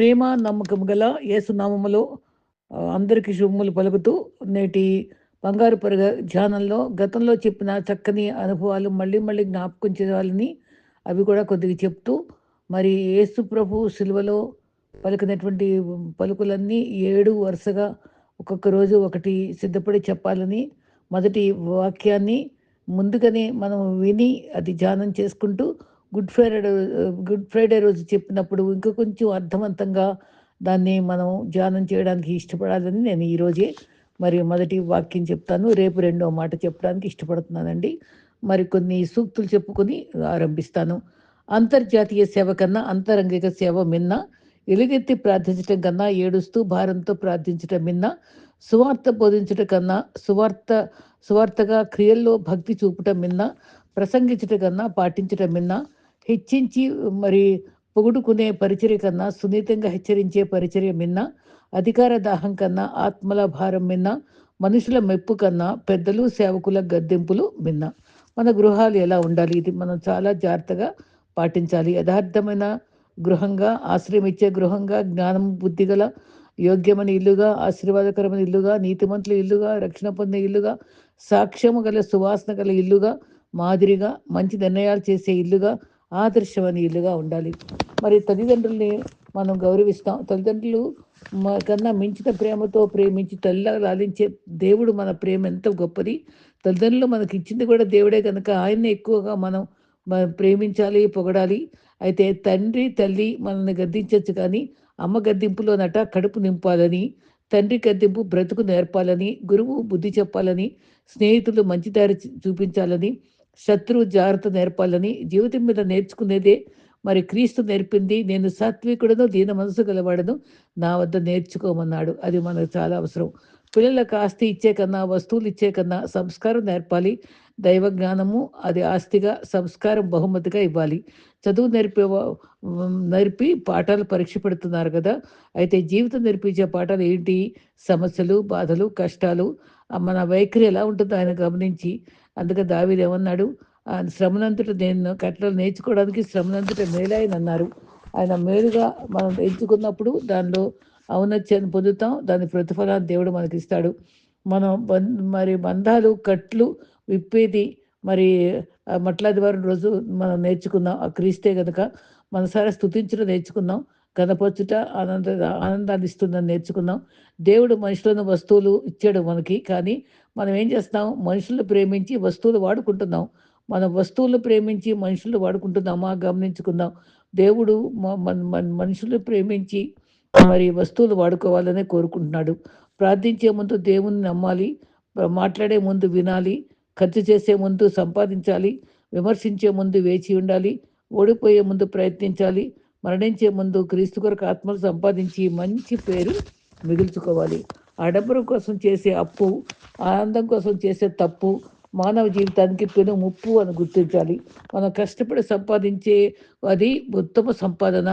ప్రేమ నమ్మకం గల ఏసునామములో అందరికీ శుభములు పలుకుతూ నేటి బంగారు పరుగ ధ్యానంలో గతంలో చెప్పిన చక్కని అనుభవాలు మళ్ళీ మళ్ళీ జ్ఞాపకం చేయాలని అవి కూడా కొద్దిగా చెప్తూ మరి యేసు ప్రభు సిలువలో పలికినటువంటి పలుకులన్నీ ఏడు వరుసగా ఒక్కొక్క రోజు ఒకటి సిద్ధపడి చెప్పాలని మొదటి వాక్యాన్ని ముందుగానే మనం విని అది ధ్యానం చేసుకుంటూ గుడ్ ఫ్రైడే గుడ్ ఫ్రైడే రోజు చెప్పినప్పుడు ఇంకా కొంచెం అర్థవంతంగా దాన్ని మనం ధ్యానం చేయడానికి ఇష్టపడాలని నేను ఈరోజే మరి మొదటి వాక్యం చెప్తాను. రేపు రెండో మాట చెప్పడానికి ఇష్టపడుతున్నానండి. మరి కొన్ని సూక్తులు చెప్పుకొని ఆరంభిస్తాను. అంతర్జాతీయ సేవ కన్నా అంతరంగిక సేవ మిన్న ఎలుగెత్తి ప్రార్థించటం కన్నా ఏడుస్తూ భారంతో ప్రార్థించటం మిన్న సువార్త బోధించటం కన్నా సువార్త సువార్తగా క్రియల్లో భక్తి చూపటం మిన్న ప్రసంగించటం కన్నా పాటించటం మిన్నా హెచ్చించి మరి పొగుడుకునే పరిచర్య కన్నా సున్నితంగా హెచ్చరించే పరిచర్య మిన్న అధికార దాహం కన్నా ఆత్మల భారం మిన్న మనుషుల మెప్పు కన్నా పెద్దలు సేవకుల గద్దెంపులు మిన్న. మన గృహాలు ఎలా ఉండాలి? ఇది మనం చాలా జాగ్రత్తగా పాటించాలి. యథార్థమైన గృహంగా ఆశ్రయమిచ్చే గృహంగా జ్ఞానం బుద్ధి గల యోగ్యమైన ఇల్లుగా ఆశీర్వాదకరమైన ఇల్లుగా నీతిమంతుల ఇల్లుగా రక్షణ పొందే ఇల్లుగా సాక్ష్యము గల సువాసన గల ఇల్లుగా మాదిరిగా మంచి నిర్ణయాలు చేసే ఇల్లుగా ఆదర్శవనీయులుగా ఇల్లుగా ఉండాలి. మరి తల్లిదండ్రుల్ని మనం గౌరవిస్తాం. తల్లిదండ్రులు మా కన్నా మించిన ప్రేమతో ప్రేమించి తల్లిలా లాలించే దేవుడు మన ప్రేమ ఎంత గొప్పది. తల్లిదండ్రులు మనకి ఇచ్చింది కూడా దేవుడే కనుక ఆయన్ని ఎక్కువగా మనం ప్రేమించాలి పొగడాలి. అయితే తండ్రి తల్లి మనల్ని గద్దించవచ్చు కానీ అమ్మ గద్దింపులోనట కడుపు నింపాలని తండ్రి గద్దింపు బ్రతుకు నేర్పాలని గురువు బుద్ధి చెప్పాలని స్నేహితులు మంచి దారి చూపించాలని శత్రువు జాగ్రత్త నేర్పాలని జీవితం మీద నేర్చుకునేదే మరి క్రీస్తు నేర్పింది. నేను సాత్వికుడను దీన మనసు గలవాడను నా వద్ద నేర్చుకోమన్నాడు. అది మనకు చాలా అవసరం. పిల్లలకు ఆస్తి ఇచ్చే కన్నా వస్తువులు ఇచ్చే కన్నా సంస్కారం నేర్పాలి. దైవ జ్ఞానము అది ఆస్తిగా సంస్కారం బహుమతిగా ఇవ్వాలి. చదువు నేర్పే నేర్పి పాఠాలు పరీక్ష పెడుతున్నారు కదా. అయితే జీవితం నేర్పించే పాఠాలు ఏంటి? సమస్యలు బాధలు కష్టాలు. మన వైఖరి ఎలా ఉంటుందో ఆయన గమనించి అందుకే దావీదు ఏమన్నాడు? శ్రమనంతట నేను కట్టలు నేర్చుకోవడానికి శ్రమనంతట ఆయన అన్నారు. ఆయన మేలుగా మనం ఎంచుకున్నప్పుడు దానిలో ఔన్నత్యాన్ని పొందుతాం దాని ప్రతిఫలాన్ని దేవుడు మనకి ఇస్తాడు మనం మరి బంధాలు కట్లు విప్పేది మరి ఆ మట్లాదివారం రోజు మనం నేర్చుకున్నాం. ఆ క్రీస్తే కనుక మనసారా స్థుతించడం నేర్చుకున్నాం కనపరచుట ఆనంద ఆనందాన్ని ఇస్తుందని నేర్చుకున్నాం. దేవుడు మనుషులను వస్తువులు ఇచ్చాడు మనకి కానీ మనం ఏం చేస్తాం? మనుషులు ప్రేమించి వస్తువులు వాడుకుంటున్నాం. మనం వస్తువులు ప్రేమించి మనుషులు వాడుకుంటున్నామా? గమనించుకుందాం. దేవుడు మనుషులు ప్రేమించి మరి వస్తువులు వాడుకోవాలనే కోరుకుంటున్నాడు. ప్రార్థించే ముందు దేవుణ్ణి నమ్మాలి. మాట్లాడే ముందు వినాలి. ఖర్చు చేసే ముందు సంపాదించాలి. విమర్శించే ముందు వేచి ఉండాలి. ఓడిపోయే ముందు ప్రయత్నించాలి. మరణించే ముందు క్రీస్తు కొరకు ఆత్మలు సంపాదించి మంచి పేరు మిగుల్చుకోవాలి. ఆడంబరం కోసం చేసే అప్పు ఆనందం కోసం చేసే తప్పు మానవ జీవితానికి పెను ముప్పు అని గుర్తించాలి. మనం కష్టపడి సంపాదించే అది ఉత్తమ సంపాదన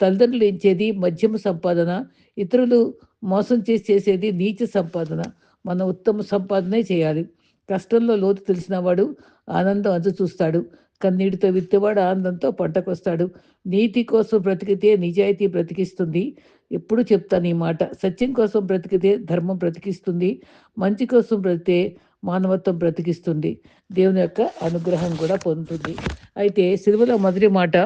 తల్లిదండ్రులు ఇచ్చేది మధ్యమ సంపాదన ఇతరులు మోసం చేసి చేసేది నీచ సంపాదన. మన ఉత్తమ సంపాదనే చేయాలి. కష్టంలో లోతు తెలిసినవాడు ఆనందం అంచు చూస్తాడు. కన్నీటితో విత్తువాడు ఆనందంతో పంటకొస్తాడు. నీతి కోసం బ్రతికితే నిజాయితీ బ్రతికిస్తుంది. ఎప్పుడు చెప్తాను ఈ మాట. సత్యం కోసం బ్రతికితే ధర్మం బ్రతికిస్తుంది. మంచి కోసం బ్రతికితే మానవత్వం బ్రతికిస్తుంది. దేవుని యొక్క అనుగ్రహం కూడా పొందుతుంది. అయితే సిలువలో మొదటి మాట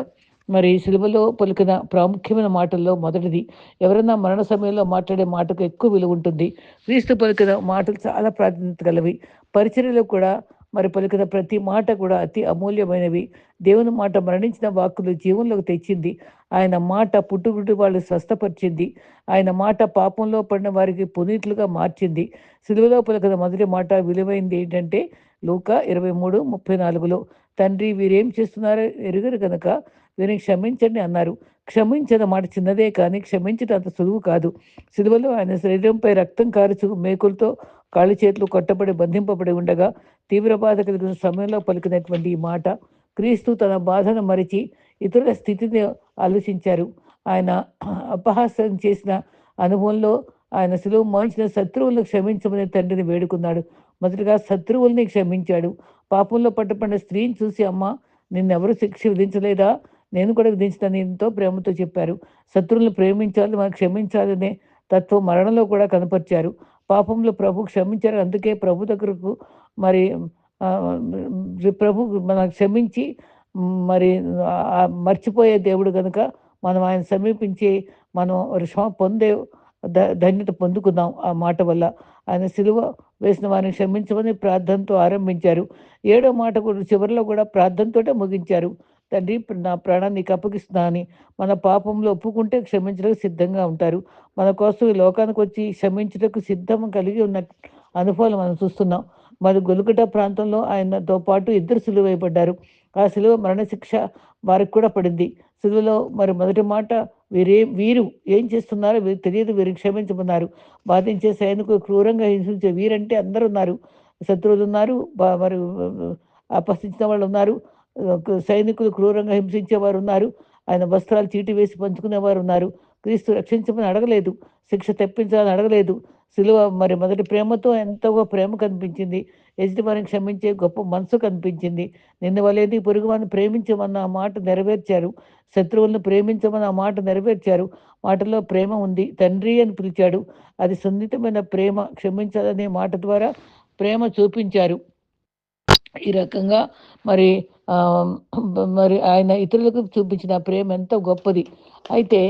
మరి సిలువలో పలికిన ప్రాముఖ్యమైన మాటల్లో మొదటిది ఎవరైనా మరణ సమయంలో మాట్లాడే మాటకు ఎక్కువ విలువ ఉంటుంది. క్రీస్తు పలికిన మాటలు చాలా ప్రాధాన్యత గలవి. పరిచర్యలో కూడా మరి పలికిన ప్రతి మాట కూడా అతి అమూల్యమైనవి. దేవుని మాట మరణించిన వాక్కులు జీవంలోకి తెచ్చింది. ఆయన మాట పుట్టుబుట్టి వాళ్ళు స్వస్థపరిచింది. ఆయన మాట పాపంలో పడిన వారికి పునీతులుగా మార్చింది. సిలువలో పలికిన మొదటి మాట విలువైంది ఏంటంటే లూక ఇరవై మూడు ముప్పై నాలుగులో తండ్రి వీరేం చేస్తున్నారో ఎరుగరు కనుక వీరిని క్షమించండి అన్నారు. క్షమించిన మాట చిన్నదే కానీ క్షమించడం అంత సులువు కాదు. సిలువలో ఆయన శరీరంపై రక్తం కారుచు మేకులతో కాళ్ళు చేతులు కొట్టబడి బంధింపబడి ఉండగా తీవ్ర బాధ కలిగిన సమయంలో పలికినటువంటి ఈ మాట క్రీస్తు తన బాధను మరిచి ఇతరుల స్థితిని ఆలోచించారు. ఆయన అపహాసం చేసిన అనుభవంలో ఆయన సులువు మోయించిన శత్రువులను క్షమించమని తండ్రిని వేడుకున్నాడు. మొదటగా శత్రువుల్ని క్షమించాడు. పాపంలో పట్టపడిన స్త్రీని చూసి అమ్మ నిన్నెవరు శిక్ష విధించలేదా? నేను కూడా విధించిన ఎంతో ప్రేమతో చెప్పారు. శత్రువులను ప్రేమించాలి మనం క్షమించాలనే తత్వం మరణంలో కూడా కనపరిచారు. పాపంలో ప్రభు క్షమించారు. అందుకే ప్రభు దగ్గరకు మరి ప్రభు మన క్షమించి మరి మర్చిపోయే దేవుడు కనుక మనం ఆయన సమీపించి మనం క్షమ పొందే ధ ధన్యత పొందుకుందాం ఆ మాట వల్ల. ఆయన సిలువ వేసిన వారిని క్షమించమని ప్రార్థనతో ఆరంభించారు. ఏడో మాట కూడా చివరిలో కూడా ప్రార్థనతోటే ముగించారు. తండ్రి నా ప్రాణాన్ని నీకు అప్పగిస్తున్నా అని మన పాపంలో ఒప్పుకుంటే క్షమించడానికి సిద్ధంగా ఉంటారు. మన కోసం ఈ లోకానికి వచ్చి క్షమించటకు సిద్ధం కలిగి ఉన్న అనుభవాలు మనం చూస్తున్నాం. మరి గొలుకట ప్రాంతంలో ఆయనతో పాటు ఇద్దరు సిలువైపడ్డారు. ఆ సిలువ మరణశిక్ష వారికి కూడా పడింది. సిలువలో మరి మొదటి మాట వీరే వీరు ఏం చేస్తున్నారో వీరు తెలియదు వీరు క్షమించమన్నారు. బాధించే సైనికులు క్రూరంగా హింసించే వీరంటే అందరు ఉన్నారు. శత్రువులు ఉన్నారు మరి అపహసించిన వాళ్ళు ఉన్నారు. సైనికులు క్రూరంగా హింసించేవారు ఉన్నారు. ఆయన వస్త్రాలు చీటి వేసి పంచుకునేవారు ఉన్నారు. క్రీస్తు రక్షించమని అడగలేదు. శిక్ష తెప్పించాలని అడగలేదు. సిలువ మరి మొదటి ప్రేమతో ఎంతగా ప్రేమ కనిపించింది. వారిని క్షమించే గొప్ప మనసు కనిపించింది. నిన్న వలేది పొరుగువాన్ని ప్రేమించమన్న ఆ మాట నెరవేర్చారు. శత్రువులను ప్రేమించమని ఆ మాట నెరవేర్చారు. మాటలో ప్రేమ ఉంది. తండ్రి అని పిలిచాడు. అది సున్నితమైన ప్రేమ. క్షమించాలనే మాట ద్వారా ప్రేమ చూపించారు. ఈ రకంగా మరి మరి ఆయన ఇతరులకు చూపించిన ప్రేమ ఎంతో గొప్పది. అయితే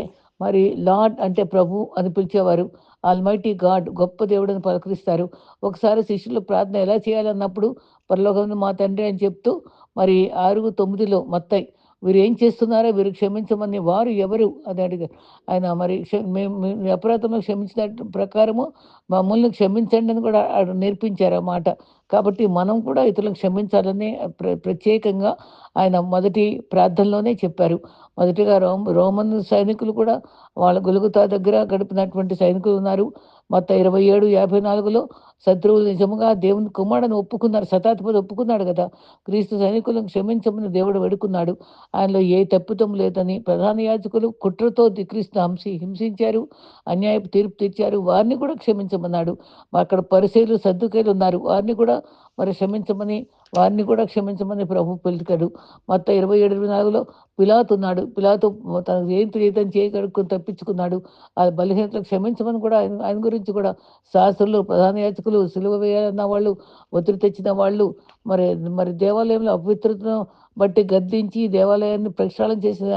మరి లార్డ్ అంటే ప్రభు అని పిలిచేవారు. ఆల్మైటీ గాడ్ గొప్ప దేవుడిని పలకరిస్తారు. ఒకసారి శిష్యులు ప్రార్థన ఎలా చేయాలన్నప్పుడు పరలోకంలో మా తండ్రి అని చెప్తూ మరి ఆరుగు తొమ్మిదిలో మత్తై వీరు ఏం చేస్తున్నారో వీరు క్షమించమని వారు ఎవరు? అని అడిగారు. ఆయన మరి మేము అపరాధంలో క్షమించిన ప్రకారము మమ్మల్ని క్షమించండి అని కూడా నేర్పించారు ఆ మాట. కాబట్టి మనం కూడా ఇతరులను క్షమించాలని ప్రత్యేకంగా ఆయన మొదటి ప్రార్థనలోనే చెప్పారు. మొదటిగా రోమ్ రోమన్ సైనికులు కూడా వాళ్ళ గొలుగుతా దగ్గర గడిపినటువంటి సైనికులు ఉన్నారు. మొత్తం ఇరవై ఏడు యాభై నాలుగులో శత్రువులు నిజముగా దేవుని కుమారుని ఒప్పుకున్నారు. శతాధిపతి ఒప్పుకున్నాడు కదా. క్రీస్తు సైనికులను క్షమించమని దేవుడు వెడుకున్నాడు. ఆయనలో ఏ తప్పితం లేదని ప్రధాన యాజకులు కుట్రతో క్రీస్తు హంసి హింసించారు. అన్యాయపు తీర్పు తెచ్చారు వారిని కూడా క్షమించమన్నాడు. అక్కడ పరిశీలు సర్దుకేలు ఉన్నారు. వారిని కూడా మరి క్షమించమని వారిని కూడా క్షమించమని ప్రభు పిలిచాడు మొత్తం ఇరవై ఏడు ఇరవై నాలుగులో పిలాతున్నాడు పిలాతు తనకు ఏం తెలియదని చేయగడుకుని తప్పించుకున్నాడు. ఆ బలహీనతలు క్షమించమని కూడా ఆయన ఆయన గురించి కూడా శాస్త్రులు ప్రధాన యాచకులు సిలువ వేయాలన్న వాళ్ళు ఒత్తిడి తెచ్చిన వాళ్ళు మరి మరి దేవాలయంలో అపవిత్రతను బట్టి గద్దించి దేవాలయాన్ని ప్రక్షాళన చేసిన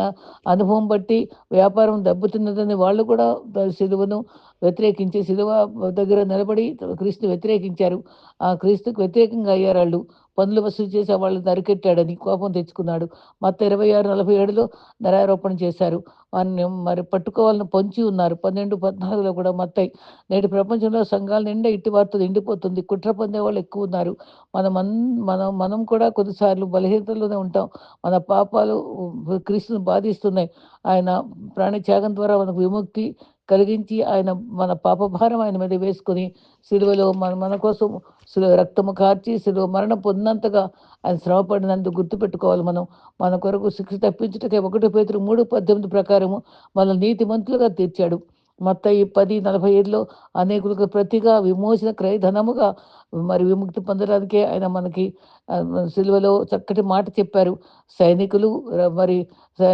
అనుభవం బట్టి వ్యాపారం దెబ్బతిన్నదని వాళ్ళు కూడా సిలువను వ్యతిరేకించి సిలువ దగ్గర నిలబడి క్రీస్తు వ్యతిరేకించారు. ఆ క్రీస్తుకు వ్యతిరేకంగా అయ్యారు వాళ్ళు. పనులు వసూలు చేసే వాళ్ళని నరికెట్టాడని కోపం తెచ్చుకున్నాడు. మొత్తం ఇరవై ఆరు నలభై ఏడులో నరారోపణ చేశారు. వారిని మరి పట్టుకోవాలని పొంచి ఉన్నారు. పన్నెండు పద్నాలుగులో కూడా మొత్తం నేటి ప్రపంచంలో సంఘాల నిండా ఇట్టి వార్త నిండిపోతుంది. కుట్ర పొందే వాళ్ళు ఎక్కువ ఉన్నారు. మనం మనం మనం కూడా కొన్నిసార్లు బలహీనతలోనే ఉంటాం. మన పాపాలు క్రీస్తుని బాధిస్తున్నాయి. ఆయన ప్రాణత్యాగం ద్వారా మనకు విముక్తి కలిగించి ఆయన మన పాపభారం ఆయన మీద వేసుకొని సిలువలో మన మన కోసం సిలువ రక్తము కార్చి సిలువ మరణం పొందినంతగా ఆయన శ్రమపడినందుకు గుర్తుపెట్టుకోవాలి మనం. మన కొరకు శిక్ష తప్పించుటకే ఒకటి పేతురు మూడు పద్దెనిమిది ప్రకారము మన నీతిమంతులుగా తీర్చాడు. మొత్తం ఈ పది నలభై ఐదులో అనేకులకు ప్రతిగా విమోచన క్రయధనముగా మరి విముక్తి పొందడానికే ఆయన మనకి సిల్వలో చక్కటి మాట చెప్పారు. సైనికులు మరి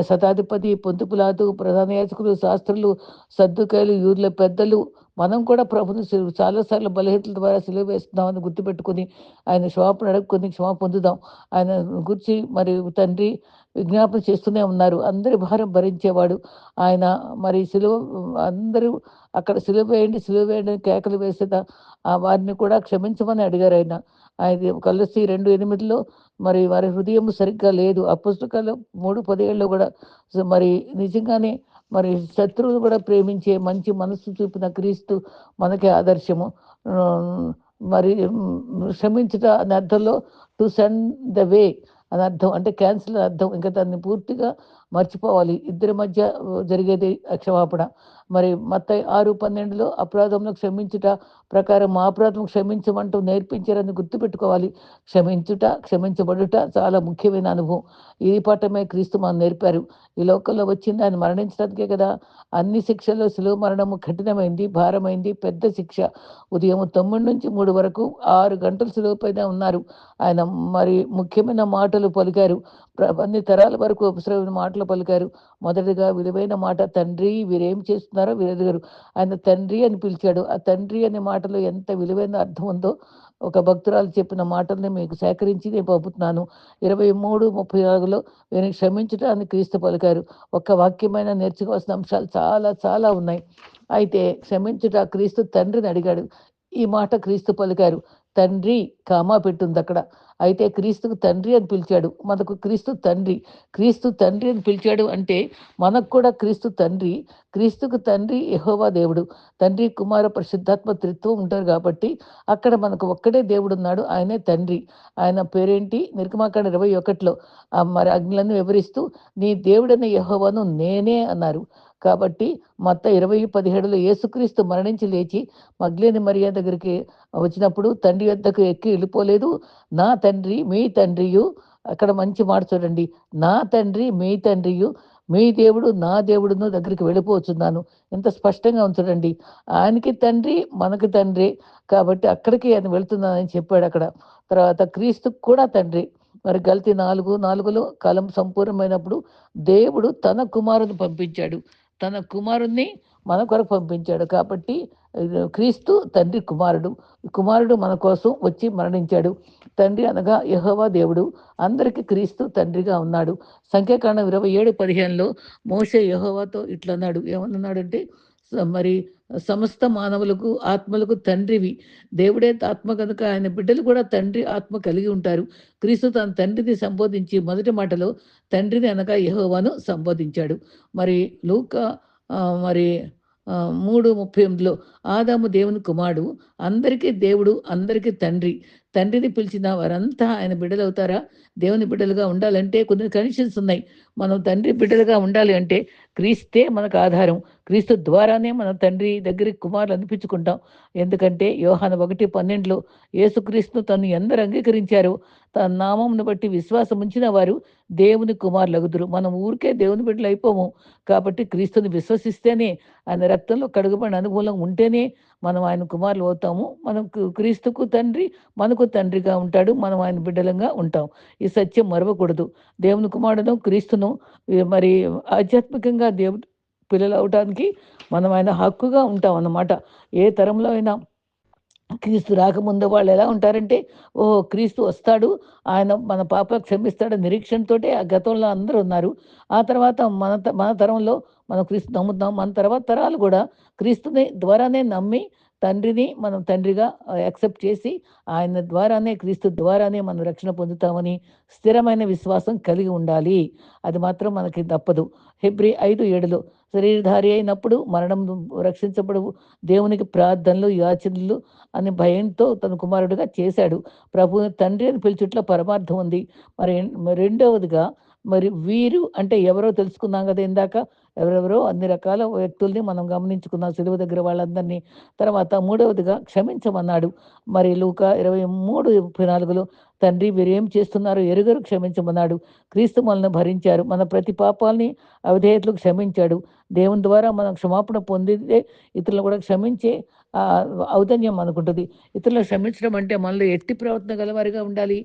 శతాధిపతి పొంతుపులాదు ప్రధాన యాచకులు శాస్త్రులు సర్దుకాయలు యూర్ల పెద్దలు మనం కూడా ప్రభుని చాలాసార్లు బలహీనతల ద్వారా సిలువ వేస్తున్నామని గుర్తుపెట్టుకుని ఆయన క్షమాపణ అడుగుకొని క్షమా పొందుదాం. ఆయన గురించి మరి తండ్రి విజ్ఞాపన చేస్తూనే ఉన్నారు. అందరి భారం భరించేవాడు ఆయన. మరి సిలువ అందరూ అక్కడ సిలువ వేయండి సిలువ వేయండి కేకలు వేసేదా? వారిని కూడా క్షమించమని అడిగారు ఆయన. ఆయన కలిసి రెండు ఎనిమిదిలో మరి వారి హృదయం సరిగ్గా లేదు. ఆ పుస్తకాలు మూడు పదేళ్ళు కూడా మరి నిజంగానే మరి శత్రువులు కూడా ప్రేమించే మంచి మనసు చూపిన క్రీస్తు మనకి ఆదర్శము. మరి క్షమించుట అనే అర్థంలో టు సెండ్ ద వే అని అర్థం అంటే క్యాన్సిల్ అర్థం. ఇంకా దాన్ని పూర్తిగా మర్చిపోవాలి. ఇద్దరి మధ్య జరిగేది క్షమాపణ. మరి మత్త ఆరు పన్నెండులో అపరాధంలో క్షమించుట ప్రకారం మా అపరాధం క్షమించమంటూ నేర్పించారని గుర్తుపెట్టుకోవాలి. క్షమించుట క్షమించబడుట చాలా ముఖ్యమైన అనుభవం. ఈ పాఠమే క్రీస్తు మనం నేర్పారు. ఈ లోకంలో వచ్చింది ఆయన మరణించడానికే కదా. అన్ని శిక్షల్లో సులువు మరణము కఠినమైంది భారమైంది పెద్ద శిక్ష. ఉదయం తొమ్మిది నుంచి మూడు వరకు ఆరు గంటలు సులువు పైన ఉన్నారు. ఆయన మరి ముఖ్యమైన మాటలు పలికారు. అన్ని తరాల వరకు అవసరమైన మాటలు పలికారు. మొదటిగా విలువైన మాట తండ్రి వీరేం చేస్తున్నారో వీరెదిగారు ఆయన తండ్రి అని పిలిచాడు. ఆ తండ్రి అనే మాటలో ఎంత విలువైన అర్థం ఉందో ఒక భక్తురాలు చెప్పిన మాటల్ని మీకు సేకరించి నేను పంపుతున్నాను. ఇరవై మూడు ముప్పై నాలుగులో నేను క్షమించడానికి క్రీస్తు పలికారు. ఒక్క వాక్యమైన నేర్చుకోవాల్సిన అంశాలు చాలా చాలా ఉన్నాయి. అయితే క్షమించుట క్రీస్తు తండ్రిని అడిగాడు. ఈ మాట క్రీస్తు పలికారు. తండ్రి కామా పెట్టుంది అక్కడ. అయితే క్రీస్తుకు తండ్రి అని పిలిచాడు. మనకు క్రీస్తు తండ్రి. క్రీస్తు తండ్రి అని పిలిచాడు అంటే మనకు కూడా క్రీస్తు తండ్రి. క్రీస్తుకు తండ్రి యహోవా దేవుడు. తండ్రి కుమార పరిశుద్ధాత్మ త్రిత్వం ఉంటారు కాబట్టి అక్కడ మనకు ఒక్కడే దేవుడు ఉన్నాడు ఆయనే తండ్రి. ఆయన పేరేంటి? నిర్గమాకాండ ఇరవై ఒకటిలో. మరి అగ్నులను వివరిస్తూ నీ దేవుడైన యహోవాను నేనే అన్నారు. కాబట్టి మత్త ఇరవై పదిహేడులో యేసుక్రీస్తు మరణించి లేచి మగ్లేని మరియా దగ్గరికి వచ్చినప్పుడు తండ్రి వద్దకు ఎక్కి వెళ్ళిపోలేదు. నా తండ్రి మీ తండ్రియు అక్కడ మంచి మాట చూడండి. నా తండ్రి మీ తండ్రియు మీ దేవుడు నా దేవుడును దగ్గరికి వెళ్ళిపోతున్నాను ఎంత స్పష్టంగా ఉంచడండి ఆయనకి తండ్రి మనకి తండ్రి కాబట్టి అక్కడికి ఆయన వెళుతున్నానని చెప్పాడు అక్కడ. తర్వాత క్రీస్తుకు కూడా తండ్రి. మరి గల్తీ నాలుగు నాలుగులో కాలం సంపూర్ణమైనప్పుడు దేవుడు తన కుమారుని పంపించాడు. తన కుమారుణ్ణి మన కొరకు పంపించాడు కాబట్టి క్రీస్తు తండ్రి కుమారుడు. కుమారుడు మన కోసం వచ్చి మరణించాడు. తండ్రి అనగా యహోవా దేవుడు. అందరికీ క్రీస్తు తండ్రిగా ఉన్నాడు. సంఖ్యాకాండం ఇరవై ఏడు పదిహేనులో మోసే యహోవాతో ఇట్లన్నాడు. ఏమన్నాడంటే మరి సమస్త మానవులకు ఆత్మలకు తండ్రివి. దేవుడే ఆత్మ కనుక ఆయన బిడ్డలు కూడా తండ్రి ఆత్మ కలిగి ఉంటారు. క్రీస్తు తన తండ్రిని సంబోధించి మొదటి మాటలో తండ్రిని అనగా యహోవాను సంబోధించాడు. మరి లూక మరి మూడు ముప్పై ఎనిమిదిలో ఆదాము దేవుని కుమారుడు అందరికీ దేవుడు అందరికీ తండ్రి. తండ్రిని పిలిచిన వారంతా ఆయన బిడ్డలవుతారా? దేవుని బిడ్డలుగా ఉండాలంటే కొన్ని కండిషన్స్ ఉన్నాయి. మనం తండ్రి బిడ్డలుగా ఉండాలి అంటే క్రీస్తే మనకు ఆధారం. క్రీస్తు ద్వారానే మన తండ్రి దగ్గరికి కుమారులు అనిపించుకుంటాం. ఎందుకంటే యోహాన ఒకటి పన్నెండులో యేసుక్రీస్తును తను ఎందరు అంగీకరించారో తన నామంను బట్టి విశ్వాసం ఉంచిన వారు దేవుని కుమారులు అగుదురు మనం ఊరికే దేవుని బిడ్డలు అయిపోము. కాబట్టి క్రీస్తుని విశ్వసిస్తేనే ఆయన రక్తంలో కడుగుబడిన అనుకూలం ఉంటేనే మనం ఆయన కుమారులు అవుతాము. మనం క్రీస్తుకు తండ్రి మనకు తండ్రిగా ఉంటాడు. మనం ఆయన బిడ్డలంగా ఉంటాం. ఈ సత్యం మరవకూడదు. దేవుని కుమారుడును క్రీస్తును మరి ఆధ్యాత్మికంగా దేవుడు పిల్లలు అవటానికి మనం ఆయన హక్కుగా ఉంటాం అన్నమాట. ఏ తరంలో అయినా క్రీస్తు రాకముందు వాళ్ళు ఎలా ఉంటారంటే ఓ క్రీస్తు వస్తాడు ఆయన మన పాప క్షమిస్తాడు నిరీక్షణతో ఆ గతంలో అందరూ ఉన్నారు. ఆ తర్వాత మన మన తరంలో మనం క్రీస్తు నమ్ముతాం మన తర్వాత తరాలు కూడా క్రీస్తుని ద్వారానే నమ్మి తండ్రిని మనం తండ్రిగా యాక్సెప్ట్ చేసి ఆయన ద్వారానే క్రీస్తు ద్వారానే మనం రక్షణ పొందుతామని స్థిరమైన విశ్వాసం కలిగి ఉండాలి. అది మాత్రం మనకి తప్పదు. ఫిబ్రి ఐదు ఏడులో శరీరధారి అయినప్పుడు మరణం రక్షించబడు దేవునికి ప్రార్థనలు యాచనలు అని భయంతో తన కుమారుడిగా చేశాడు. ప్రభు తండ్రి అని పిలిచుట్లో పరమార్థం ఉంది. మరి రెండవదిగా మరి వీరు అంటే ఎవరో తెలుసుకున్నాం కదా ఇందాక? ఎవరెవరో అన్ని రకాల వ్యక్తుల్ని మనం గమనించుకున్నాం. సిలువ దగ్గర వాళ్ళందరినీ తర్వాత మూడవదిగా క్షమించమన్నాడు. మరి లూక ఇరవై మూడు ముప్పై నాలుగులో తండ్రి మీరేం చేస్తున్నారో? ఎరుగరు క్షమించమన్నాడు. క్రీస్తు మనల్ని భరించారు. మన ప్రతి పాపాలని అవిధేయతలు క్షమించాడు. దేవుని ద్వారా మనం క్షమాపణ పొందితే ఇతరులను కూడా క్షమించే ఔదన్యం అనుకుంటుంది ఇతరులను క్షమించడం అంటే మనలో ఎట్టి ప్రవర్తన గలవారిగా ఉండాలి.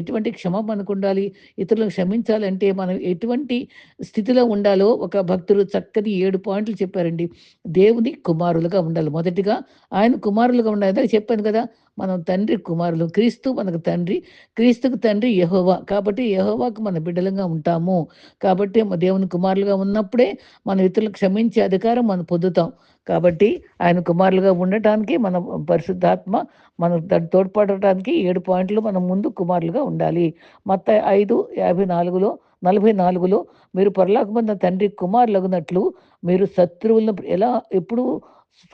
ఎటువంటి క్షమం మనకు ఉండాలి? ఇతరులను క్షమించాలంటే మనం ఎటువంటి స్థితిలో ఉండాలో ఒక భక్తుడు చక్కని ఏడు పాయింట్లు చెప్పారండి. దేవుని కుమారులుగా ఉండాలి. మొదటిగా ఆయన కుమారులుగా ఉండాలి. చెప్పాను కదా మనం తండ్రి కుమారులు క్రీస్తు మనకు తండ్రి క్రీస్తుకు తండ్రి యహోవా. కాబట్టి యహోవాకు మన బిడ్డలుగా ఉంటాము. కాబట్టి దేవుని కుమారులుగా ఉన్నప్పుడే మన ఇతరులు క్షమించే అధికారం మనం పొందుతాం. కాబట్టి ఆయన కుమారులుగా ఉండటానికి మన పరిశుద్ధాత్మ మనం తోడ్పడటానికి ఏడు పాయింట్లు మనం ముందు కుమారులుగా ఉండాలి. మొత్త ఐదు యాభై నాలుగులో నలభై నాలుగులో మీరు పొరలాకపోయిన తండ్రి కుమారులగునట్లు మీరు శత్రువులను ఎలా ఎప్పుడు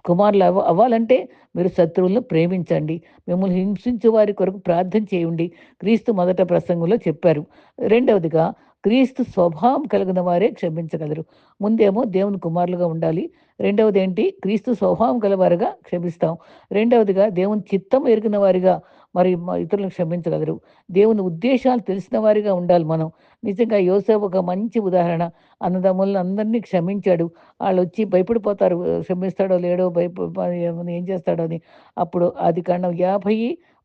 కుమారులు అవ అవ్వాలంటే మీరు శత్రువులను ప్రేమించండి. మిమ్మల్ని హింసించే వారి కొరకు ప్రార్థన చేయండి. క్రీస్తు మొదట ప్రసంగంలో చెప్పారు. రెండవదిగా క్రీస్తు స్వభావం కలిగిన వారే క్షమించగలరు. ముందేమో దేవుని కుమారులుగా ఉండాలి. రెండవది ఏంటి? క్రీస్తు స్వభావం కలవారుగా క్షమిస్తాం. రెండవదిగా దేవుని చిత్తం ఎరిగిన వారిగా మరి ఇతరులను క్షమించగలరు. దేవుని ఉద్దేశాలు తెలిసిన వారిగా ఉండాలి మనం. నిజంగా యోసేపు ఒక మంచి ఉదాహరణ. అన్నదమ్ములను అందరినీ క్షమించాడు. వాళ్ళు వచ్చి భయపడిపోతారు. క్షమిస్తాడో లేడో భయప ఏం చేస్తాడో అని. అప్పుడు అది కారణం యాభై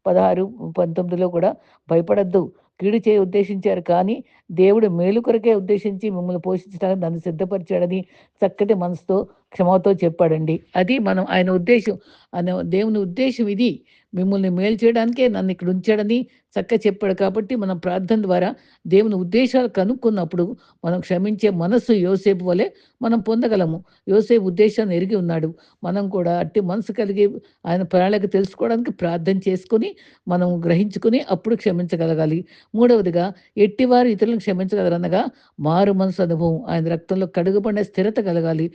పదహారు పంతొమ్మిదిలో కూడా భయపడద్దు. కీడు చేయ ఉద్దేశించారు. కానీ దేవుడు మేలు కొరకే ఉద్దేశించి మిమ్మల్ని పోషించడానికి నన్ను సిద్ధపరిచాడని చక్కటి మనసుతో క్షమతో చెప్పాడండి. అది మనం ఆయన ఉద్దేశం ఆయన దేవుని ఉద్దేశం ఇది. మిమ్మల్ని మేలు చేయడానికే నన్ను ఇక్కడ ఉంచాడని చక్క చెప్పాడు కాబట్టి మనం ప్రార్థన ద్వారా దేవుని ఉద్దేశాలు కనుక్కున్నప్పుడు మనం క్షమించే మనస్సు యోసేపు వలె మనం పొందగలము. యోసేపు ఉద్దేశాన్ని ఎరిగి ఉన్నాడు. మనం కూడా అట్టి మనసు కలిగి ఆయన ప్రణాళిక తెలుసుకోవడానికి ప్రార్థన చేసుకొని మనం గ్రహించుకుని అప్పుడు క్షమించగలగాలి. మూడవదిగా ఎట్టివారు ఇతరులను క్షమించగలరనగా మారు మనసు అనుభవం. ఆయన రక్తంలో కడుగుపడిన స్థిరత కలగాలి.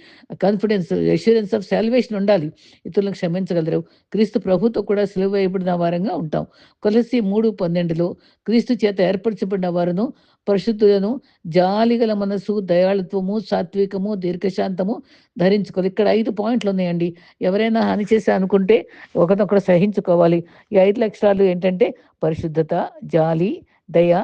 కాన్ఫిడెన్స్ అష్యూరెన్స్ ఆఫ్ సాల్వేషన్ ఉండాలి. ఇతరులను క్షమించగలరు. క్రీస్తు ప్రభుతో కూడా సెలవు వేయబడిన వారంగా ఉంటాం. కొలసి మూడు పన్నెండులో క్రీస్తు చేత ఏర్పరచబడిన వారును పరిశుద్ధులను జాలిగల మనసు దయాళత్వము సాత్వికము దీర్ఘశాంతము ధరించుకోవాలి. ఇక్కడ ఐదు పాయింట్లు ఉన్నాయండి. ఎవరైనా హాని చేసి అనుకుంటే ఒకరినొకరు సహించుకోవాలి. ఈ ఐదు లక్షణాలు ఏంటంటే పరిశుద్ధత జాలి దయ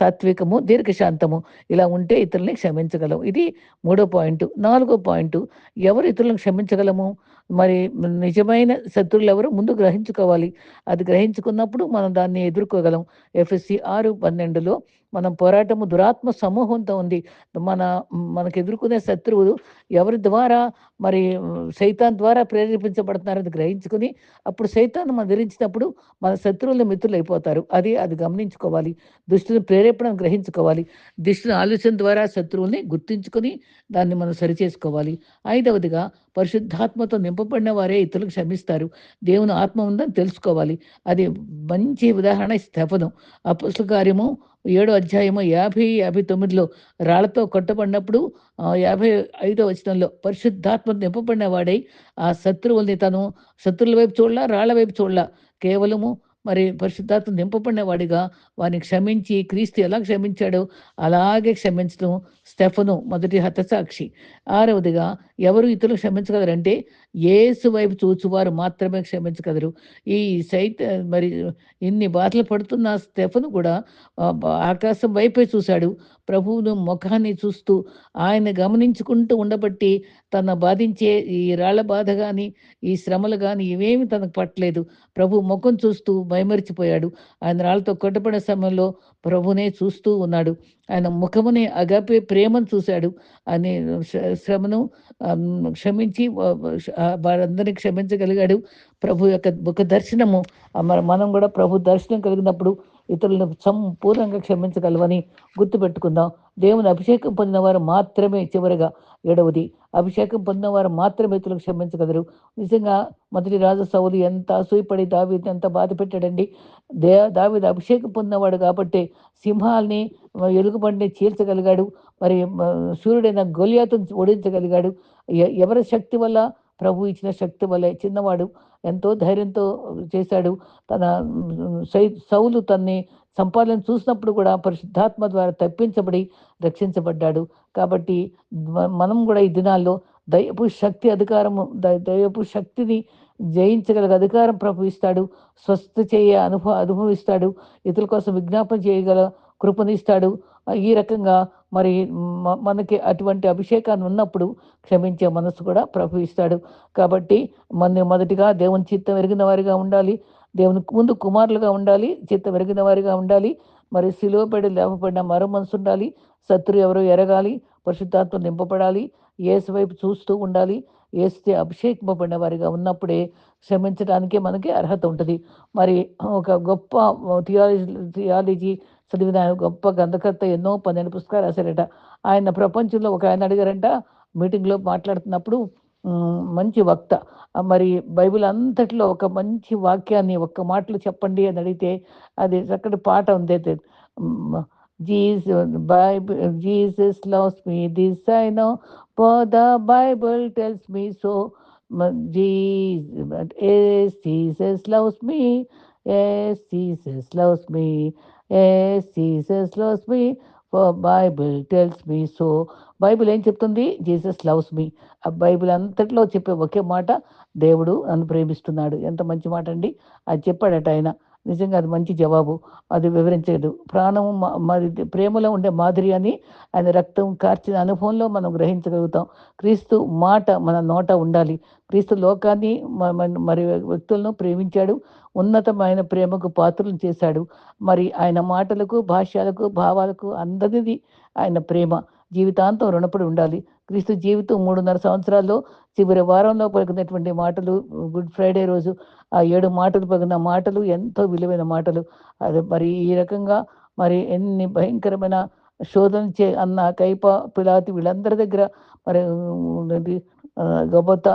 సాత్వికము దీర్ఘశాంతము. ఇలా ఉంటే ఇతరుల్ని క్షమించగలం ఇది మూడో పాయింట్. నాలుగో పాయింట్. ఎవరు ఇతరులను క్షమించగలము? మరి నిజమైన శత్రువులు ఎవరు ముందు గ్రహించుకోవాలి. అది గ్రహించుకున్నప్పుడు మనం దాన్ని ఎదుర్కోగలం. ఎఫ్ఎస్సి ఆరు పన్నెండులో మనం పోరాటము దురాత్మ సమూహంతో ఉంది. మన మనకు ఎదుర్కొనే శత్రువులు ఎవరి ద్వారా మరి సైతాన్ ద్వారా ప్రేరేపించబడుతున్నారని గ్రహించుకుని అప్పుడు సైతాన్ని మనం ధరించినప్పుడు మన శత్రువులు మిత్రులు అయిపోతారు అది అది గమనించుకోవాలి. దుష్టుని ప్రేరేపణ గ్రహించుకోవాలి. దుష్టుని ఆలోచన ద్వారా శత్రువుల్ని గుర్తించుకొని దాన్ని మనం సరిచేసుకోవాలి. ఐదవదిగా పరిశుద్ధాత్మతో నింపబడిన వారే ఇతరులకు క్షమిస్తారు. దేవుని ఆత్మ ఉందని తెలుసుకోవాలి. అది మంచి ఉదాహరణ స్థపదం అపుస్తల కార్యము ఏడో అధ్యాయము యాభై యాభై తొమ్మిదిలో రాళ్ళతో కొట్టబడినప్పుడు యాభై ఐదో వచనంలో పరిశుద్ధాత్మ నింపబడిన వాడై ఆ శత్రువుల్ని తను శత్రువుల వైపు చూడలా రాళ్ళ వైపు చూడలా. కేవలము మరి పరిశుద్ధాత్మ నింపబడినవాడిగా వారిని క్షమించి క్రీస్తు ఎలా క్షమించాడో? అలాగే క్షమించడం స్టెఫను మొదటి హతసాక్షి. ఆరవదిగా ఎవరు ఇతరులు క్షమించగలరంటే ఏసు వైపు చూచువారు మాత్రమే క్షమించగలరు. ఈ సైత మరి ఇన్ని బాధలు పడుతున్న స్టెఫను కూడా ఆకాశం వైపే చూశాడు. ప్రభువును ముఖాన్ని చూస్తూ ఆయన గమనించుకుంటూ ఉండబట్టి తన బాధించే ఈ రాళ్ళ బాధ కానీ ఈ శ్రమలు కానీ ఇవేమి తనకు పట్టలేదు. ప్రభు ముఖం చూస్తూ మైమరిచిపోయాడు. ఆయన రాళ్ళతో కొట్టబడిన సమయంలో ప్రభునే చూస్తూ ఉన్నాడు. ఆయన ముఖముని అగపే ప్రేమను చూశాడు. అని శ్రమను క్షమించి వారందరినీ క్షమించగలిగాడు. ప్రభు యొక్క ముఖ దర్శనము మనం కూడా ప్రభు దర్శనం కలిగినప్పుడు ఇతరులను సంపూర్ణంగా క్షమించగలవని గుర్తుపెట్టుకుందాం. దేవుని అభిషేకం పొందిన వారు మాత్రమే చివరిగా. ఏడవది అభిషేకం పొందిన వారు మాత్రమే ఇతరులకు క్షమించగలరు. నిజంగా మొదటి రాజు సౌలు ఎంత అసూయపడి దావీని ఎంత బాధ పెట్టాడండి. దే దావీది అభిషేకం పొందినవాడు కాబట్టి సింహాల్ని ఎలుగుబండిని చీల్చగలిగాడు. మరి సూర్యుడైన గొలియాతను ఓడించగలిగాడు. ఎవరి శక్తి వల్ల ప్రభు ఇచ్చిన శక్తి వలె చిన్నవాడు ఎంతో ధైర్యంతో చేశాడు. తన సై సౌలు తన్ని సంపాదన చూసినప్పుడు కూడా పరిశుద్ధాత్మ ద్వారా తప్పించబడి రక్షించబడ్డాడు. కాబట్టి మనం కూడా ఈ దినాల్లో దయపు శక్తి అధికారము దయపు శక్తిని జయించగల అధికారం ప్రభు ఇస్తాడు. స్వస్థ చేయ అనుభవ అనుభవిస్తాడు. ఇతరుల కోసం విజ్ఞాపన చేయగల కృపనిస్తాడు ఈ రకంగా మరి మనకి అటువంటి అభిషేకాన్ని ఉన్నప్పుడు క్షమించే మనసు కూడా ప్రభు ఇస్తాడు. కాబట్టి మన మొదటిగా దేవుని చిత్తం ఎరిగిన వారిగా ఉండాలి. దేవుని ముందు కుమారులుగా ఉండాలి. చిత్తం ఎరిగిన వారిగా ఉండాలి. మరి సిలువపడి లేపబడిన మరో మనసు ఉండాలి. శత్రు ఎవరో ఎరగాలి. పరిశుద్ధాత్మ నింపబడాలి. ఏసు వైపు చూస్తూ ఉండాలి. ఏస్తే అభిషేకింపబడిన వారిగా ఉన్నప్పుడే క్షమించడానికే మనకి అర్హత ఉంటుంది. మరి ఒక గొప్ప థియాలజీ థియాలజీ చదివిన గొప్ప గంధకర్త ఎన్నో పన్నెండు పుస్తకాలు రాశారట ఆయన ప్రపంచంలో ఒక ఆయన అడిగారంట మీటింగ్లో మాట్లాడుతున్నప్పుడు మంచి వక్త మరి బైబిల్ అంతట్లో ఒక మంచి వాక్యాన్ని ఒక్క మాటలు చెప్పండి అని అడిగితే అది చక్కటి పాట ఉంది Jesus, Bible, Jesus loves me, this I know, for the Bible tells me so. Jesus, yes, Jesus loves me yes, Jesus loves me yes Jesus loves me Bible tells me so Bible ఏం చెప్తుంది? Jesus loves మీ ఆ Bible అంతట్లో చెప్పే ఒకే మాట దేవుడు నన్ను ప్రేమిస్తున్నాడు. ఎంత మంచి మాట అండి. అది చెప్పాడట ఆయన. నిజంగా అది మంచి జవాబు. అది వివరించదు. ప్రాణం మరి ప్రేమలో ఉండే మాధుర్యాన్ని ఆయన రక్తం కార్చిన అనుభవంలో మనం గ్రహించగలుగుతాం. క్రీస్తు మాట మన నోట ఉండాలి. క్రీస్తు లోకాన్ని మ- మ- మరి వ్యక్తులను ప్రేమించాడు. ఉన్నతమైన ప్రేమకు పాత్రలు చేశాడు. మరి ఆయన మాటలకు భాష్యాలకు భావాలకు అందరిది ఆయన ప్రేమ. జీవితాంతం రుణపడి ఉండాలి. క్రీస్తు జీవితం మూడున్నర సంవత్సరాల్లో చివరి వారంలో పలికినటువంటి మాటలు గుడ్ ఫ్రైడే రోజు ఆ ఏడు మాటలు పలికిన మాటలు ఎంతో విలువైన మాటలు. అది మరి ఈ రకంగా మరి ఎన్ని భయంకరమైన శోధన చే అన్న కైప పిలాతి వీళ్ళందరి దగ్గర మరి ఉన్నది,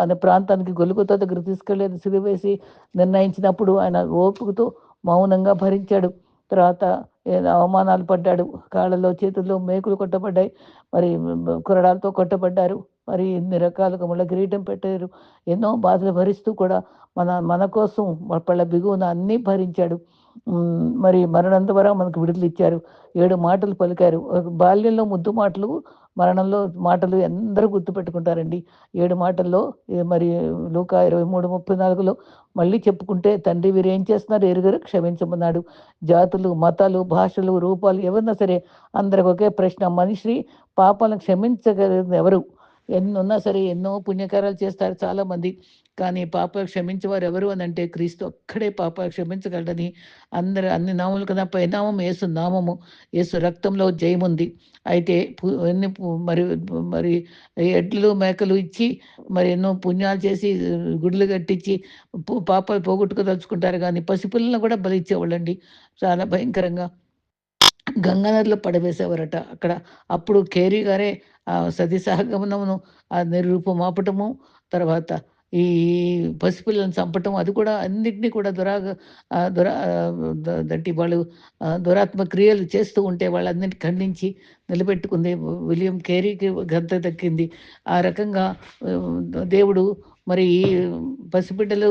అనే ప్రాంతానికి గొలుగుత దగ్గర తీసుకెళ్ళేదు సిలివేసి నిర్ణయించినప్పుడు ఆయన ఓపికతో మౌనంగా భరించాడు. తర్వాత అవమానాలు పడ్డాడు. కాళ్ళలో చేతుల్లో మేకులు కొట్టబడ్డాయి. మరి కురడాలతో కొట్టబడ్డారు. మరి ఎన్ని రకాలుగా మళ్ళీ కిరీటం పెట్టారు. ఎన్నో బాధలు భరిస్తూ కూడా మన మన కోసం పళ్ళ బిగువున అన్నీ భరించాడు. మరి మరణం ద్వారా మనకు విడుదల ఇచ్చారు ఏడు మాటలు పలికారు. బాల్యంలో ముద్దు మాటలు మరణంలో మాటలు అందరూ గుర్తుపెట్టుకుంటారండి. ఏడు మాటల్లో మరి లూకా ఇరవై మూడు ముప్పై నాలుగులో మళ్ళీ చెప్పుకుంటే తండ్రి వీరు ఏం చేస్తున్నారు? ఎరుగరు క్షమించమన్నాడు. జాతులు మతాలు భాషలు రూపాలు ఎవరన్నా సరే అందరికి ఒకే ప్రశ్న. మనిషి పాపాలను క్షమించగలిగిన ఎవరు? ఎన్ని ఉన్నా సరే ఎన్నో పుణ్యకారాలు చేస్తారు చాలా మంది కానీ పాప క్షమించేవారు ఎవరు అని అంటే క్రీస్తు ఒక్కడే పాప క్షమించగలడని అందరు అన్ని నామములు కదా. పైనామం యేసు నామము. యేసు రక్తంలో జయముంది అయితే ఎన్ని పు- మరి మరి ఎడ్లు మేకలు ఇచ్చి మరి ఎన్నో పుణ్యాలు చేసి గుడ్లు కట్టించి పాపాలు పోగొట్టుకు కానీ పసిపిల్లలను కూడా బలిచ్చేవాళ్ళండి చాలా భయంకరంగా. గంగానదిలో పడవేసేవారట. అక్కడ అప్పుడు కేరీ గారే ఆ సతీ సహగమనమును ఆ నిరూపమాపటము తర్వాత ఈ పసిపిల్లలను చంపటం అది కూడా అన్నిటినీ కూడా దురా దురా అంటే దట్టి వాళ్ళు దురాత్మ క్రియలు చేస్తూ ఉంటే వాళ్ళందరినీ ఖండించి నిలబెట్టుకుంది. విలియం కేరీకి గంత దక్కింది. ఆ రకంగా దేవుడు మరి ఈ పసిబిడ్డలు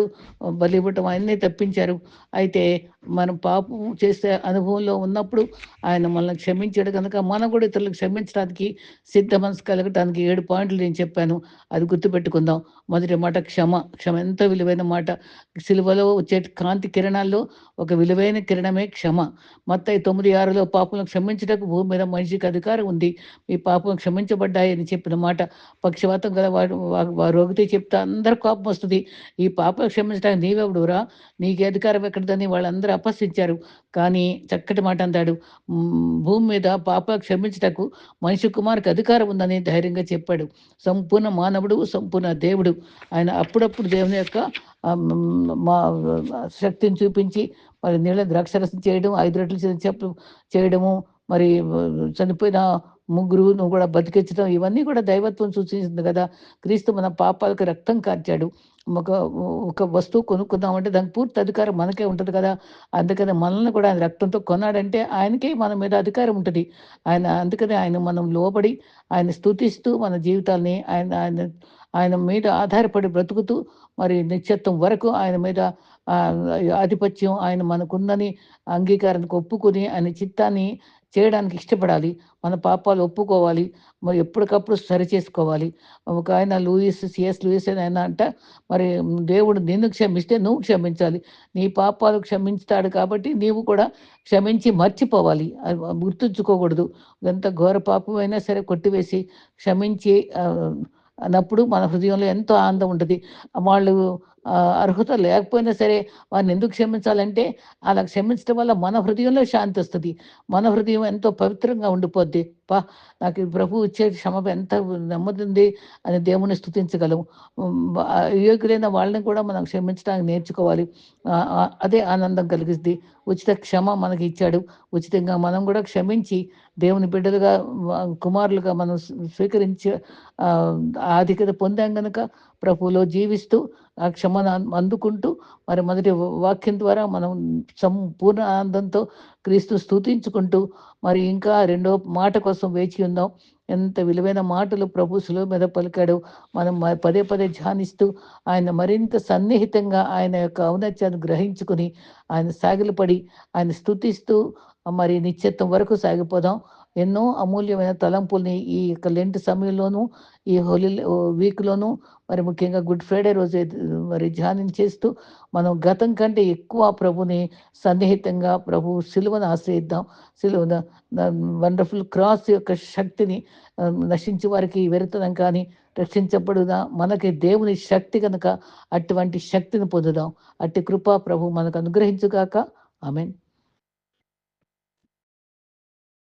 బలి ఇవ్వటం ఆయన్నే తప్పించారు. అయితే మనం పాపం చేసే అనుభవంలో ఉన్నప్పుడు ఆయన మనల్ని క్షమించాడు కనుక మనం కూడా ఇతరులకు క్షమించడానికి సిద్ధ మనసు కలగటానికి ఏడు పాయింట్లు నేను చెప్పాను. అది గుర్తుపెట్టుకుందాం. మొదటి మాట క్షమ. క్షమ ఎంత విలువైన మాట. సిలువలో వచ్చే కాంతి కిరణాల్లో ఒక విలువైన కిరణమే క్షమ. మత్తయి తొమ్మిది ఆరులో పాపలను క్షమించటకు భూమి మీద మనిషికి అధికారం ఉంది. మీ పాపం క్షమించబడ్డాయని చెప్పిన మాట పక్షవాతం గల వాడు వారు రోగితే చెప్తే అందరు కోపం వస్తుంది. ఈ పాపం క్షమించడానికి నీవెవడురా? నీకు అధికారం ఎక్కడదని వాళ్ళందరూ అపస్సించారు కానీ చక్కటి మాట అంటాడు భూమి మీద పాప క్షమించటకు మనిషి కుమార్కి అధికారం ఉందని ధైర్యంగా చెప్పాడు. సంపూర్ణ మానవుడు సంపూర్ణ దేవుడు. ఆయన అప్పుడప్పుడు దేవుని యొక్క మా శక్తిని చూపించి మరి నీళ్ళ ద్రాక్షరసం చేయడం ఐదు రెట్లు చెప్పు చేయడము మరి చనిపోయిన ముగ్గురును కూడా బతికించడం ఇవన్నీ కూడా దైవత్వం సూచించింది కదా. క్రీస్తు మన పాపాలకు రక్తం కార్చాడు. ఒక ఒక వస్తువు కొనుక్కుందామంటే దానికి పూర్తి అధికారం మనకే ఉంటుంది కదా. అందుకని మనల్ని కూడా ఆయన రక్తంతో కొన్నాడంటే ఆయనకే మన మీద అధికారం ఉంటుంది. ఆయన అందుకని ఆయన మనం లోబడి ఆయన స్తుతిస్తూ మన జీవితాల్ని ఆయన ఆయన ఆయన మీద ఆధారపడి బ్రతుకుతూ మరి నిత్యత్వం వరకు ఆయన మీద ఆధిపత్యం ఆయన మనకుందని అంగీకారానికి ఒప్పుకొని ఆయన చిత్తాన్ని చేయడానికి ఇష్టపడాలి. మన పాపాలు ఒప్పుకోవాలి. మరి ఎప్పటికప్పుడు సరి చేసుకోవాలి ఒక ఆయన లూయిస్ సిఎస్ లూయిస్ అని ఆయన అంట మరి దేవుడు నిన్ను క్షమిస్తే నువ్వు క్షమించాలి. నీ పాపాలు క్షమించుతాడు కాబట్టి నీవు కూడా క్షమించి మర్చిపోవాలి. అది గుర్తుంచుకోకూడదు. ఎంత ఘోర పాపమైనా సరే కొట్టివేసి క్షమించి అన్నప్పుడు మన హృదయంలో ఎంతో ఆనందం ఉంటుంది. వాళ్ళు అర్హత లేకపోయినా సరే వారిని ఎందుకు క్షమించాలంటే అలా క్షమించడం వల్ల మన హృదయంలో శాంతి వస్తుంది. మన హృదయం ఎంతో పవిత్రంగా ఉండిపోద్ది. పా నాకు ప్రభు ఇచ్చే క్షమ ఎంత నెమ్మది అని దేవుని స్థుతించగలం యోగ్యులైన వాళ్ళని కూడా మనం క్షమించడానికి నేర్చుకోవాలి. అదే ఆనందం కలిగిస్తుంది ఉచిత క్షమ మనకి ఇచ్చాడు. ఉచితంగా మనం కూడా క్షమించి దేవుని బిడ్డలుగా కుమారులుగా మనం స్వీకరించి స్వీకరించే ఆధిక్యత పొందాం కనుక ప్రభులో జీవిస్తూ ఆ క్షమను అందుకుంటూ మరి మొదటి వాక్యం ద్వారా మనం సంపూర్ణ ఆనందంతో క్రీస్తు స్థుతించుకుంటూ మరి ఇంకా రెండో మాట కోసం వేచి ఉందాం. ఎంత విలువైన మాటలు ప్రభు సులువ మీద పలికాడు. మనం మ- పదే పదే ధ్యానిస్తూ ఆయన మరింత సన్నిహితంగా ఆయన యొక్క ఔన్నత్యాన్ని గ్రహించుకుని ఆయన సాగిలపడి ఆయన స్థుతిస్తూ మరి నిశ్చిత్వం వరకు సాగిపోదాం. ఎన్నో అమూల్యమైన తలంపుల్ని ఈ యొక్క లెంట్ సమయంలోనూ ఈ హోలీ వీక్లోనూ మరి ముఖ్యంగా గుడ్ ఫ్రైడే రోజు మరి ధ్యానం చేస్తూ మనం గతం కంటే ఎక్కువ ప్రభుని సన్నిహితంగా ప్రభు సిలువను ఆశ్రయిద్దాం. సిలువ వండర్ఫుల్ క్రాస్ యొక్క శక్తిని నశించి వారికి వెరుతనం కానీ రక్షించబడుదా మనకి దేవుని శక్తి కనుక అటువంటి శక్తిని పొందుదాం. అట్టి కృప ప్రభు మనకు అనుగ్రహించుగాక. ఆమెన్.